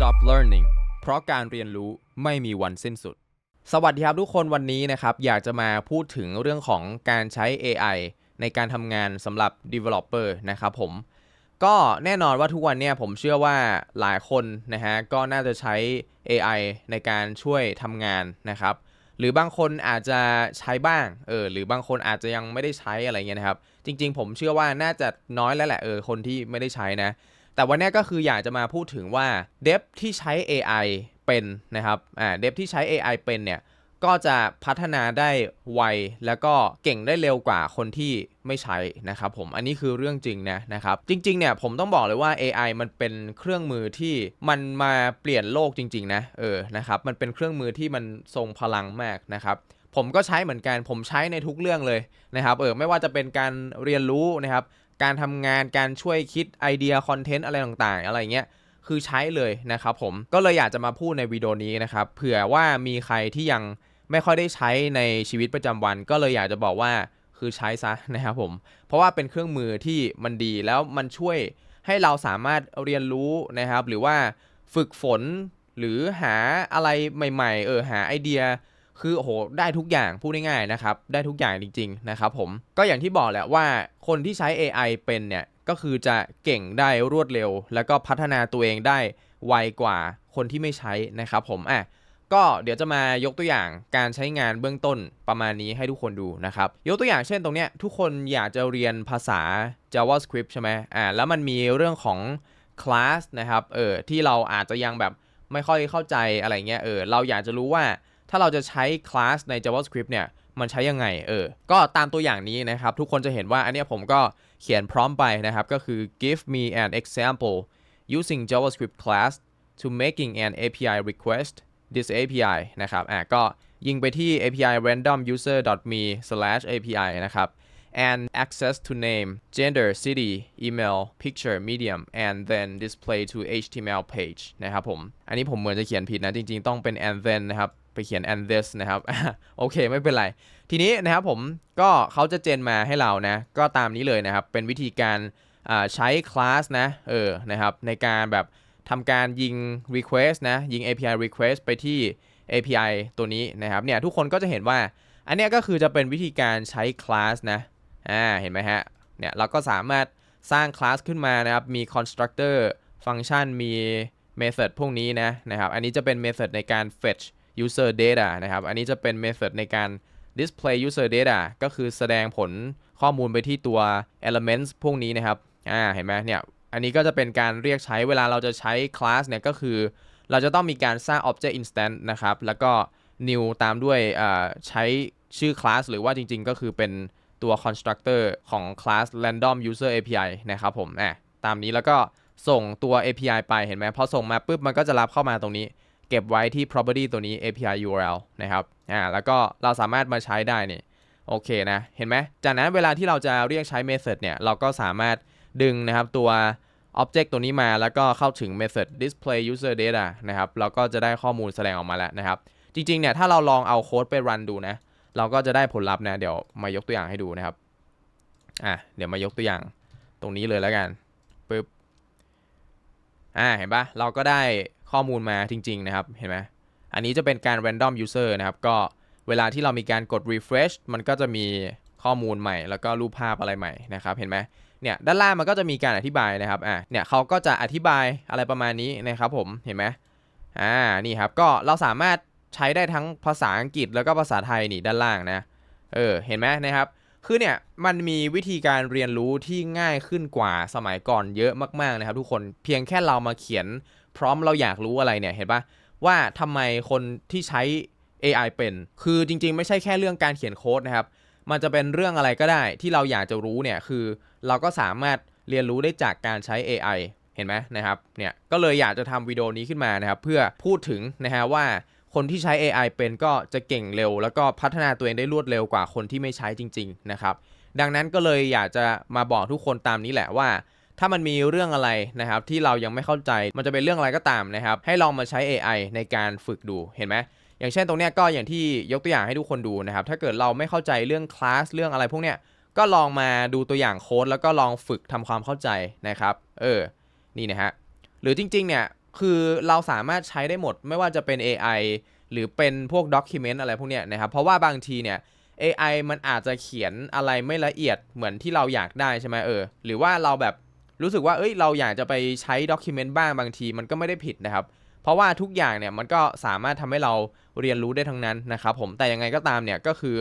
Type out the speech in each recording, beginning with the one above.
stop learning เพราะการเรียนรู้ไม่มีวันสิ้นสุด สวัสดีครับทุกคนวันนี้นะครับ อยากจะมาพูดถึงเรื่องของการใช้ AI ในการทำงานสำหรับ developer นะครับผม ก็แน่นอนว่าทุกวันเนี่ยผมเชื่อว่าหลายคนนะฮะก็น่าจะใช้ AI ในการช่วยทำงานนะครับ หรือบางคนอาจจะใช้บ้างเออหรือบางคนอาจจะยังไม่ได้ใช้อะไรเงี้ยนะครับ จริง ๆ ผมเชื่อว่าน่าจะน้อยแล้วแหละเออคนที่ไม่ได้ใช้นะ แต่วันนี้ก็คืออยากจะมาพูดถึงว่าเดฟที่ใช้ AI เป็นนะครับอ่าเดฟที่ใช้ AI เป็นเนี่ยก็จะพัฒนาได้ไวแล้วก็เก่งได้เร็วกว่าคนที่ไม่ใช้นะครับผมอันนี้คือเรื่องจริงนะนะครับจริงๆเนี่ยผมต้องบอกเลยว่า AI มันเป็นเครื่องมือที่มันมาเปลี่ยนโลกจริงๆนะเออนะครับมันเป็นเครื่องมือที่มันทรงพลังมากนะครับผมก็ใช้เหมือนกันผมใช้ในทุกเรื่องเลยนะครับเออไม่ว่าจะเป็นการเรียนรู้นะครับ การทำงานการช่วยคิดไอเดียคอนเทนต์อะไรต่างๆ อะไรเงี้ยคือใช้เลยนะครับผมก็เลยอยากจะมาพูดในวิดีโอนี้นะครับเผื่อว่ามีใครที่ยังไม่ค่อยได้ใช้ในชีวิตประจำวัน ก็เลยอยากจะบอกว่าคือใช้ซะนะครับผม เพราะว่าเป็นเครื่องมือที่มันดีแล้วมันช่วยให้เราสามารถเรียนรู้นะครับ หรือว่าฝึกฝนหรือหาอะไรใหม่ ๆ เออหาไอเดีย คือโหได้ทุกอย่างพูดง่ายๆนะครับได้ทุกอย่างจริงๆนะครับผมก็อย่างที่บอกแหละว่าคนที่ใช้ AI เป็นเนี่ยก็คือจะเก่งได้รวดเร็ว แล้วก็พัฒนาตัวเองได้ไวกว่าคนที่ไม่ใช้นะครับผมอะก็เดี๋ยวจะมายกตัวอย่างการใช้งานเบื้องต้นประมาณนี้ให้ทุกคนดูนะครับ ยกตัวอย่างเช่นตรงเนี้ยทุกคนอยากจะเรียนภาษา JavaScript ใช่ไหมอ่าแล้วมันมีเรื่องของ class นะครับเออที่เราอาจจะยังแบบไม่ค่อยเข้าใจอะไรเงี้ยเออเราอยากจะรู้ว่า ถ้าเราจะใช้คลาสใน JavaScript เนี่ยมันใช้ยังไงเออ ก็ตามตัวอย่างนี้นะครับ ทุกคนจะเห็นว่าอันนี้ผมก็เขียนพร้อมไปนะครับ ก็คือ give me an example using JavaScript class to making an API request this API นะครับอะก็ยิงไปที่ API random user me slash API นะครับ and access to name gender city email picture medium and then display to HTML page นะครับผม อันนี้ผมเหมือนจะเขียนผิดนะ จริงๆ ต้องเป็น and then นะครับ ไปเขียน and this นะครับ โอเคไม่เป็นไร ทีนี้นะครับผมก็เขาจะเจนมาให้เรานะ ก็ตามนี้เลยนะครับ เป็นวิธีการใช้คลาสนะ เออ นะครับ ในการแบบทำการยิง request นะ ยิง API request ไปที่ API ตัวนี้นะครับ เนี่ยทุกคนก็จะเห็นว่า อันเนี้ยก็คือจะเป็นวิธีการใช้คลาสนะ อ่า เห็นไหมฮะ เนี่ยเราก็สามารถสร้างคลาสขึ้นมานะครับ มี constructor ฟังก์ชันมี method พวกนี้นะ นะครับ อันนี้จะเป็น method ในการ fetch user data นะครับ อันนี้จะเป็น method ในการ display user data ก็คือแสดงผลข้อมูลไปที่ตัว elements พวกนี้นะครับ อ่า เห็นไหมเนี่ย อันนี้ก็จะเป็นการเรียกใช้เวลาเราจะใช้ class เนี่ยก็คือ เราจะต้องมีการสร้าง object instant นะครับ แล้วก็ new ตามด้วยใช้ชื่อ class หรือว่าจริงๆ ก็คือเป็นตัว constructor ของ class random user API นะครับผมอะตามนี้แล้วก็ส่งตัว API ไป เห็นไหมพอส่งมาปุ๊บ มันก็จะรับเข้ามาตรงนี้ เก็บไว้ที่ property ตัวนี้ API URL นะครับอ่าแล้วก็เราสามารถมาใช้ได้นี่โอเคนะเห็นไหมจากนั้นเวลาที่เราจะเรียกใช้ method เนี่ยเราก็สามารถดึงนะครับตัว object ตัวนี้มาแล้วก็เข้าถึง method display user data นะครับเราก็จะได้ข้อมูลแสดงออกมาแล้วนะครับ จริงๆเนี่ยถ้าเราลองเอาโค้ดไปรันดูนะเราก็จะได้ผลลัพธ์นะเดี๋ยวมายกตัวอย่างให้ดูนะครับอะเดี๋ยวมายกตัวอย่างตรงนี้เลยแล้วกันปึ๊บอ่าเห็นปะเราก็ได้ ข้อมูลมาจริง ๆ นะครับ เห็นไหมอันนี้จะเป็นการ random user นะครับ ก็เวลาที่เรามีการกด refresh มันก็จะมีข้อมูลใหม่ แล้วก็รูปภาพอะไรใหม่นะครับ เห็นไหมเนี่ยด้านล่างมันก็จะมีการอธิบายนะครับ อ่าเนี่ยเขาก็จะอธิบายอะไรประมาณนี้นะครับผม เห็นไหมอ่า นี่ครับ ก็เราสามารถใช้ได้ทั้งภาษาอังกฤษแล้วก็ภาษาไทยนี่ด้านล่างนะ เออ เห็นไหมนะครับ คือเนี่ยมันมีวิธีการเรียนรู้ที่ง่ายขึ้นกว่าสมัยก่อนเยอะมากๆนะครับ ทุกคนเพียงแค่เรามาเขียน พร้อมเราอยากรู้อะไรเนี่ยเห็นปะว่าทำไมคนที่ใช้ AI เป็น คือจริง ๆ ไม่ใช่แค่เรื่องการเขียนโค้ดนะครับ มันจะเป็นเรื่องอะไรก็ได้ที่เราอยากจะรู้เนี่ยคือ เราก็สามารถเรียนรู้ได้จากการใช้ AI เห็นไหมนะครับเนี่ยก็เลยอยากจะทำวิดีโอนี้ขึ้นมานะครับ เพื่อพูดถึงนะฮะว่า คนที่ใช้ AI เป็นก็จะเก่งเร็ว แล้วก็พัฒนาตัวเองได้รวดเร็วกว่าคนที่ไม่ใช้จริง ๆ นะครับ ดังนั้นก็เลยอยากจะมาบอกทุกคนตามนี้แหละว่า ถ้ามันมีเรื่องอะไรนะครับ ที่เรายังไม่เข้าใจมันจะเป็นเรื่องอะไรก็ตามนะครับ ให้ลองมาใช้ AI ในการฝึกดูเห็นไหมอย่างเช่นตรงเนี้ยก็อย่างที่ยกตัวอย่างให้ทุกคนดูนะครับ ถ้าเกิดเราไม่เข้าใจเรื่องคลาสเรื่องอะไรพวกเนี้ยก็ลองมาดูตัวอย่างโค้ดแล้วก็ลองฝึกทำความเข้าใจนะครับ เออ นี่นะฮะ หรือจริงๆ เนี่ย คือเราสามารถใช้ได้หมดไม่ว่าจะเป็น AI หรือเป็นพวก Document อะไรพวกเนี้ยนะครับ เพราะว่าบางทีเนี่ย AI มันอาจจะเขียนอะไรไม่ละเอียดเหมือนที่เราอยากได้ใช่ไหมเออ หรือว่าเราแบบรู้สึกว่า เอ้ย เราอยากจะไปใช้ Document บ้างบางทีมันก็ไม่ได้ผิดนะครับ เพราะว่าทุกอย่างเนี่ยมันก็สามารถทำให้เราเรียนรู้ได้ทั้งนั้นนะครับผม แต่ยังไงก็ตามเนี่ยก็คือ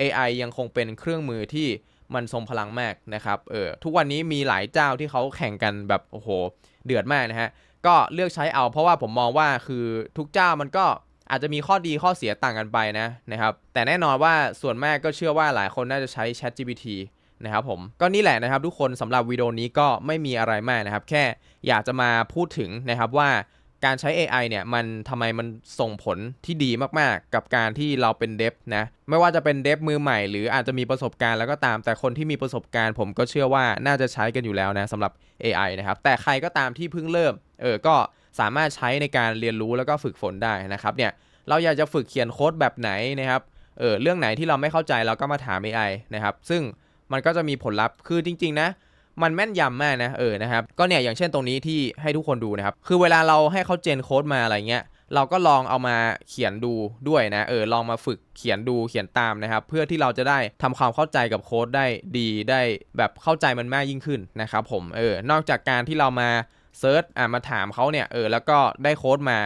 AI ยังคงเป็นเครื่องมือที่มันทรงพลังมากนะครับ เออ ทุกวันนี้มีหลายเจ้าที่เขาแข่งกันแบบ โอ้โห เดือดมากนะฮะ ก็เลือกใช้เอา เพราะว่าผมมองว่าคือทุกเจ้ามันก็อาจจะมีข้อดีข้อเสียต่างกันไปนะนะครับ แต่แน่นอนว่าส่วนมากก็เชื่อว่าหลายคนน่าจะใช้ ChatGPT นะครับผมก็นี่แหละนะครับทุกคนสำหรับวิดีโอนี้ก็ไม่มีอะไรมากนะครับ แค่อยากจะมาพูดถึงนะครับว่า การใช้ AI เนี่ยมันทำไมมันส่งผลที่ดีมากๆ กับการที่เราเป็นเดฟนะไม่ว่าจะเป็นเดฟมือใหม่หรืออาจจะมีประสบการณ์แล้วก็ตาม แต่คนที่มีประสบการณ์ ผมก็เชื่อว่าน่าจะใช้กันอยู่แล้วนะสำหรับ AI นะครับแต่ใครก็ตามที่เพิ่งเริ่มเออก็สามารถใช้ในการเรียนรู้แล้วก็ฝึกฝนได้นะครับเนี่ยเราอยากจะฝึกเขียนโค้ดแบบไหนนะครับเออเรื่องไหนที่เราไม่เข้าใจเราก็มาถาม AI นะครับซึ่งมันก็จะมีผลลัพธ์คือจริง ๆ นะ มันแม่นยำมากนะเออนะครับก็เนี่ยอย่างเช่นตรงนี้ที่ให้ทุกคนดูนะครับคือเวลาเราให้เขาเจนโค้ดมาอะไรเงี้ยเราก็ลองเอามาเขียนดูด้วยนะเออลองมาฝึกเขียนดูเขียนตามนะครับ เพื่อที่เราจะได้ทำความเข้าใจกับโค้ดได้ดีได้แบบเข้าใจมันมากยิ่งขึ้นนะครับผมเออนอกจากการที่เรามาเซิร์ชอ่ามาถามเขาเนี่ยเออแล้วก็ได้โค้ดมา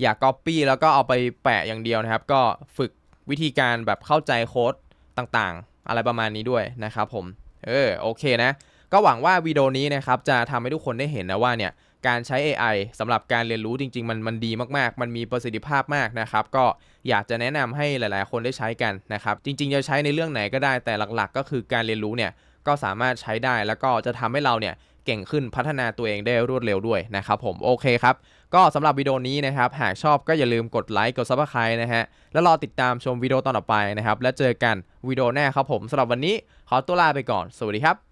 อย่าก๊อปปี้แล้วก็เอาไปแปะอย่างเดียวนะครับ ก็ฝึกวิธีการแบบเข้าใจโค้ดต่างๆ อะไรประมาณนี้ด้วยนะครับผมเออโอเคนะ ก็หวังว่าวิดีโอนี้นะครับจะทำให้ทุกคนได้เห็นนะว่าเนี่ยการใช้ AI สำหรับการเรียนรู้จริง ๆ มันมันดีมากๆ มันมีประสิทธิภาพมากนะครับ ก็อยากจะแนะนำให้หลายๆ คนได้ใช้กันนะครับ จริง ๆ จะใช้ในเรื่องไหนก็ได้แต่หลัก ๆ ก็คือการเรียนรู้เนี่ยก็สามารถใช้ได้แล้วก็จะทำให้เราเนี่ยเก่งขึ้นพัฒนาตัวเองได้รวดเร็วด้วยนะครับผมโอเคครับ ก็สำหรับวิดีโอนี้นะครับ หากชอบก็อย่าลืมกดไลค์กด Subscribe นะฮะ แล้วรอติดตามชมวิดีโอตอนต่อไปนะครับ แล้วเจอกันวิดีโอหน้าครับผมสำหรับวันนี้ขอตัวลาไปก่อน สวัสดีครับ